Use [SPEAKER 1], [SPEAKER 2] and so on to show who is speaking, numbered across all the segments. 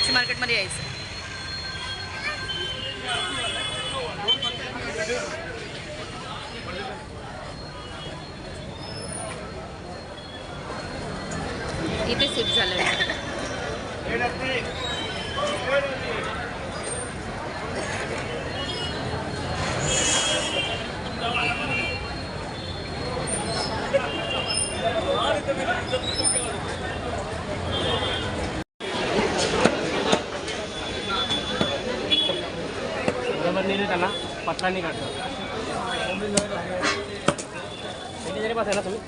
[SPEAKER 1] मच्छी मार्केटमध्ये यायचं. इथे शिफ्ट झालं.
[SPEAKER 2] बरोबर नेले त्यांना किती जरी पास आहे ना तुम्ही?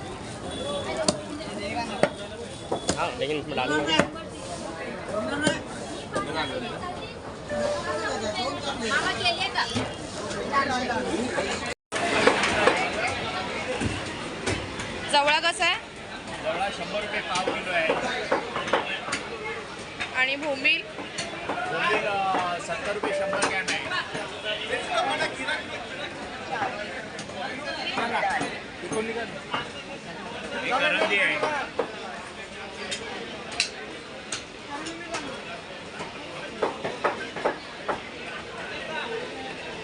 [SPEAKER 2] हाँ लेकिन इसमें डालूंगा
[SPEAKER 1] जवळा कसं आहे?
[SPEAKER 2] जवळा शंभर रुपये पाव किलो आहे.
[SPEAKER 1] आणि भूमी?
[SPEAKER 2] सत्तर रुपये शंभर कॅन आहे.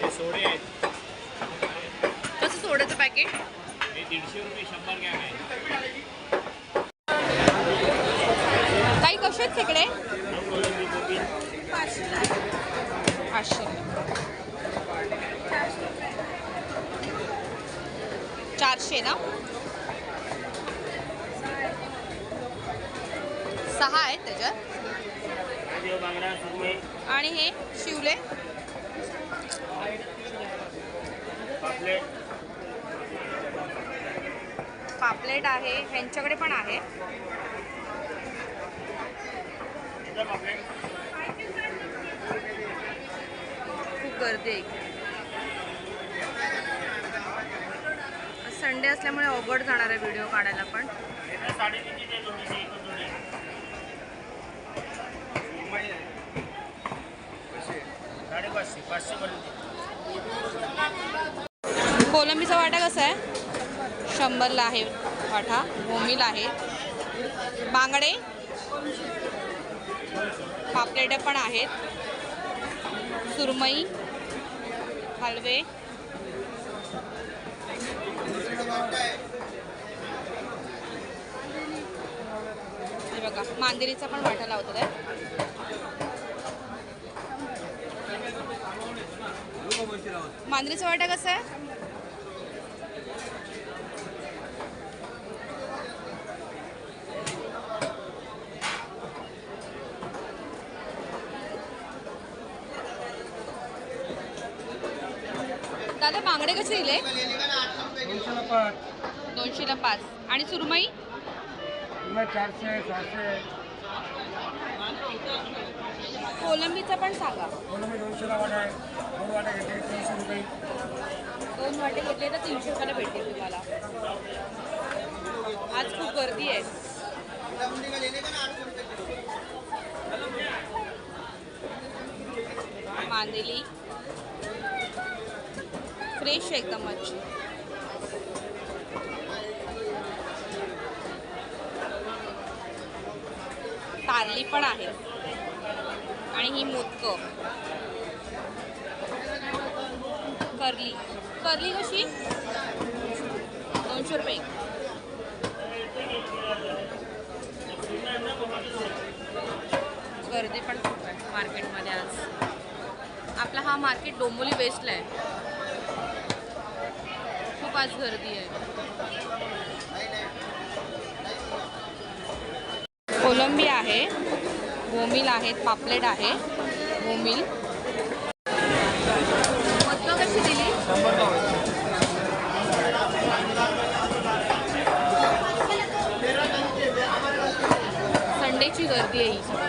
[SPEAKER 2] सोडे आहेत.
[SPEAKER 1] कसं सोड्याचं पॅकेट
[SPEAKER 2] हे दीडशे रुपये शंभर कॅन आहे.
[SPEAKER 1] काही कसे आहेत तिकडे पाचशे. चारशे ना? सहा आहेत त्याच्यात. आणि हे शिवले?
[SPEAKER 2] पापलेट
[SPEAKER 1] पापलेट आहे ह्यांच्याकडे पण आहे
[SPEAKER 2] इथं पापलेट
[SPEAKER 1] खूप गर्दी आहे संडे असल्यामुळे अवघड जाणार आहे व्हिडिओ काढायला पण. कोलंबीचा वाटा कसा आहे? शंभरला आहे वाटा भूमीला आहे. बांगडे? पापलेट पण आहेत. सुरमई? हलवे. हे बघा मांदेरीचा पण वाटा लावतात काय मांदिरीचा वाटा कसा आहे? दादा बांगडे कसे दिले? दोनशेला पाच. आणि सुरमई
[SPEAKER 2] चारशे सहाशे.
[SPEAKER 1] कोलंबीचा पण सांगा.
[SPEAKER 2] कोलंबी दोनशेला वाटा आहे. दोन वाटा घेतले तीनशे रुपये.
[SPEAKER 1] दोन वाटे घेतले तर तीनशे रुपयाला भेटतील तुम्हाला. आज खूप गर्दी आहे. मांदेली. फ्रेश आहे एकदम मच्छी तारली पण आहे. आणि ही मोदक. करली. करली कशी? दोनशे रुपये. गर्दी पण खूप आहे मार्केटमध्ये आज. आपला हा मार्केट डोंबोली वेस्टला आहे. जवळपास गर्दी आहे. कोलंबी आहे बोमिल आहेत पापलेट आहे बोमिल. संडेची कशी दिली? गर्दी आहे